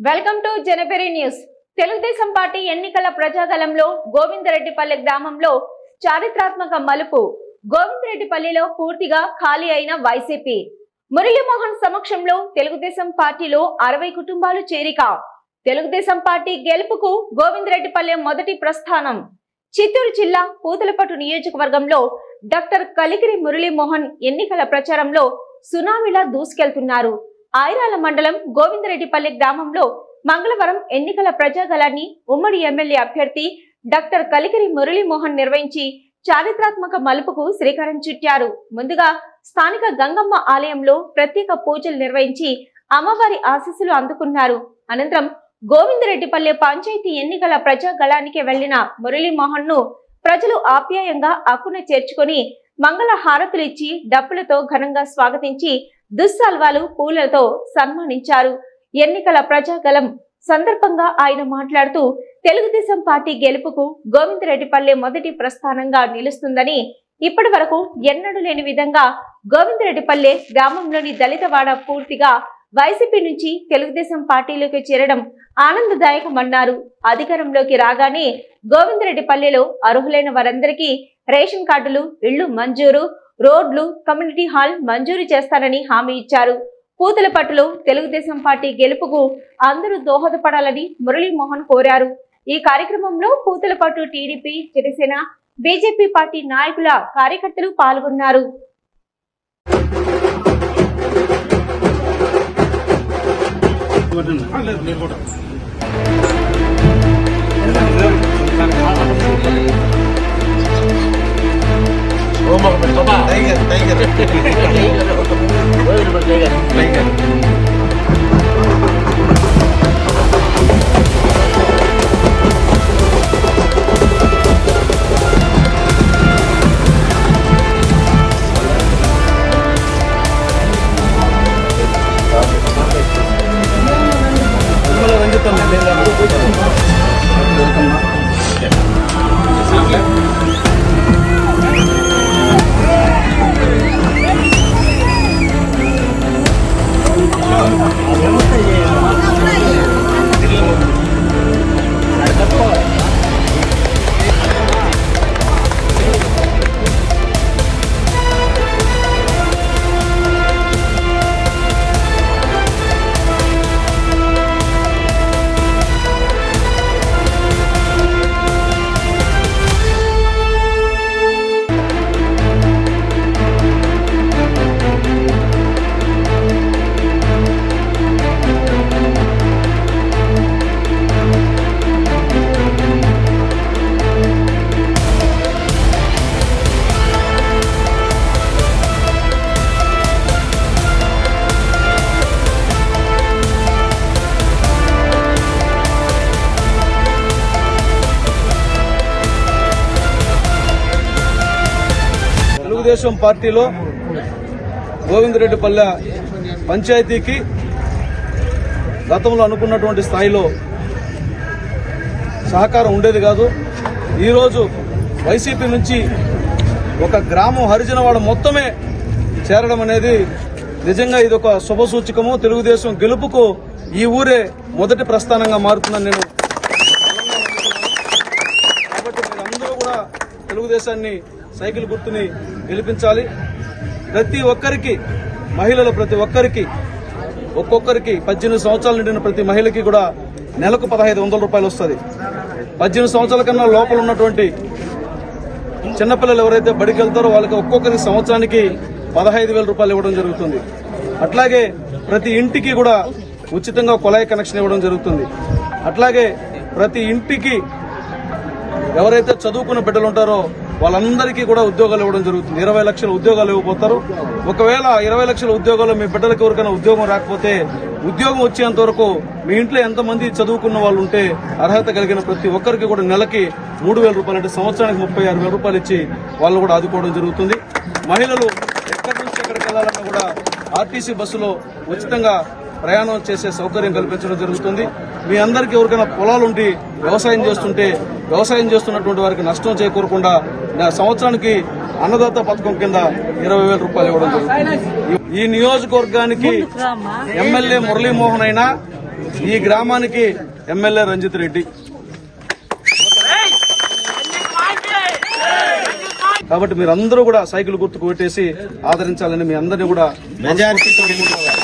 Welcome to జనపెరి news. Telugu Desam party ఎన్నికల ప్రజాదళంలో గోవిందరెడ్డిపల్లె గ్రామంలో చారిత్రాత్మక మలుపు. గోవిందరెడ్డిపల్లిలో పూర్తిగా ఖాళీ అయిన వైసీపీ. మురళీమోహన్ సమక్షంలో తెలుగుదేశం పార్టీలో అరవై కుటుంబాలు చేరిక. తెలుగుదేశం పార్టీ గెలుపుకు గోవిందరెడ్డిపల్లె మొదటి ప్రస్థానం. చిత్తూరు జిల్లా పూతలపట్టు నియోజకవర్గంలో డాక్టర్ కలికిరి మురళీమోహన్ ఎన్నికల ప్రచారంలో సునామీలా దూసుకెళ్తున్నారు. ఐరాల మండలం గోవిందరెడ్డిపల్లి గ్రామంలో మంగళవారం ఎన్నికల ప్రజాగలాన్ని ఉమ్మడి ఎమ్మెల్యే అభ్యర్థి డాక్టర్ కలికిరి మురళీమోహన్ నిర్వహించి చారిత్రాత్మక మలుపుకు శ్రీకారం చుట్టారు. ముందుగా స్థానిక గంగమ్మ ఆలయంలో ప్రత్యేక పూజలు నిర్వహించి అమ్మవారి ఆశీస్సులు అందుకున్నారు. అనంతరం గోవిందరెడ్డిపల్లె పంచాయతీ ఎన్నికల ప్రజాగళానికి వెళ్ళిన మురళీమోహన్ను ప్రజలు ఆప్యాయంగా అక్కున చేర్చుకొని మంగళ హారతులిచ్చి డప్పులతో ఘనంగా స్వాగతించి దుస్సల్వాలు పూలతో సన్మానించారు. ఎన్నికల ప్రజాగలం సందర్భంగా ఆయన మాట్లాడుతూ తెలుగుదేశం పార్టీ గెలుపుకు గోవిందరెడ్డిపల్లె మొదటి ప్రస్థానంగా నిలుస్తుందని ఇప్పటి వరకు ఎన్నడూ లేని విధంగా గోవిందరెడ్డిపల్లె గ్రామంలోని దళితవాడ పూర్తిగా వైసీపీ నుంచి తెలుగుదేశం పార్టీలోకి చేరడం ఆనందదాయకమన్నారు. అధికారంలోకి రాగానే గోవిందరెడ్డిపల్లెలో అర్హులైన వారందరికీ రేషన్ కార్డులు ఇళ్ళు మంజూరు రోడ్లు కమ్యూనిటీ హాల్ మంజూరు చేస్తారని హామీ ఇచ్చారు. పూతలపట్టులో తెలుగుదేశం పార్టీ గెలుపుకు అందరూ దోహదపడాలని మురళీమోహన్ కోరారు. ఈ కార్యక్రమంలో Puthalapattu TDP Janasena BJP party నాయకుల కార్యకర్తలు పాల్గొన్నారు. Rumah bertobat. Tengah, tengah. Tengah, tengah. Tengah, Telugu Desam పార్టీలో గోవిందరెడ్డిపల్లె పంచాయతీకి గతంలో అనుకున్నటువంటి స్థాయిలో సహకారం ఉండేది కాదు. ఈరోజు వైసీపీ నుంచి ఒక గ్రామం హరిజనవాడ మొత్తమే చేరడం అనేది నిజంగా ఇది ఒక శుభ సూచకము. తెలుగుదేశం గెలుపుకు ఈ ఊరే మొదటి ప్రస్థానంగా మారుతుందని నేను కాబట్టి మీరందరూ కూడా తెలుగుదేశాన్ని సైకిల్ గుర్తుని గెలిపించాలి. ప్రతి ఒక్కరికి మహిళలు ప్రతి ఒక్కరికి ఒక్కొక్కరికి పద్దెనిమిది సంవత్సరాలు నిండిన ప్రతి మహిళకి కూడా నెలకు పదహైదు వందల రూపాయలు వస్తుంది. పద్దెనిమిది సంవత్సరాల కన్నా లోపల ఉన్నటువంటి చిన్నపిల్లలు ఎవరైతే బడికి వెళ్తారో వాళ్ళకి ఒక్కొక్కరికి సంవత్సరానికి పదహైదు వేల రూపాయలు ఇవ్వడం జరుగుతుంది. అట్లాగే ప్రతి ఇంటికి కూడా ఉచితంగా కుళాయి కనెక్షన్ ఇవ్వడం జరుగుతుంది. అట్లాగే ప్రతి ఇంటికి ఎవరైతే చదువుకున్న బిడ్డలు ఉంటారో వాళ్ళందరికీ కూడా ఉద్యోగాలు ఇవ్వడం జరుగుతుంది. ఇరవై లక్షల ఉద్యోగాలు ఇవ్వబోతారు. ఒకవేళ ఇరవై లక్షల ఉద్యోగాలు మీ బిడ్డలకు ఎవరికైనా ఉద్యోగం రాకపోతే ఉద్యోగం వచ్చేంత వరకు మీ ఇంట్లో ఎంతమంది చదువుకున్న వాళ్ళు ఉంటే అర్హత కలిగిన ప్రతి ఒక్కరికి కూడా నెలకి మూడు వేల రూపాయలు అంటే సంవత్సరానికి ముప్పై ఆరు వేల రూపాయలు ఇచ్చి వాళ్ళు కూడా ఆదుకోవడం జరుగుతుంది. మహిళలు ఎక్కడి నుంచి ఎక్కడికి వెళ్ళాలన్నా కూడా ఆర్టీసీ బస్సులో ఉచితంగా ప్రయాణం చేసే సౌకర్యం కల్పించడం జరుగుతుంది. మీ అందరికీ ఎవరికైనా పొలాలు ఉండి వ్యవసాయం చేస్తుంటే వ్యవసాయం చేస్తున్నటువంటి వారికి నష్టం చేకూరకుండా నా సంవత్సరానికి అన్నదాత పథకం కింద ఇరవై వేల రూపాయలు ఇవ్వడం జరుగుతుంది. ఈ నియోజకవర్గానికి ఎమ్మెల్యే మురళీమోహన్ అయినా ఈ గ్రామానికి ఎమ్మెల్యే రంజిత్ రెడ్డి. కాబట్టి మీరందరూ కూడా సైకిల్ గుర్తుకు పెట్టేసి ఆదరించాలని మీ అందరినీ కూడా గెలుచుకోవాలి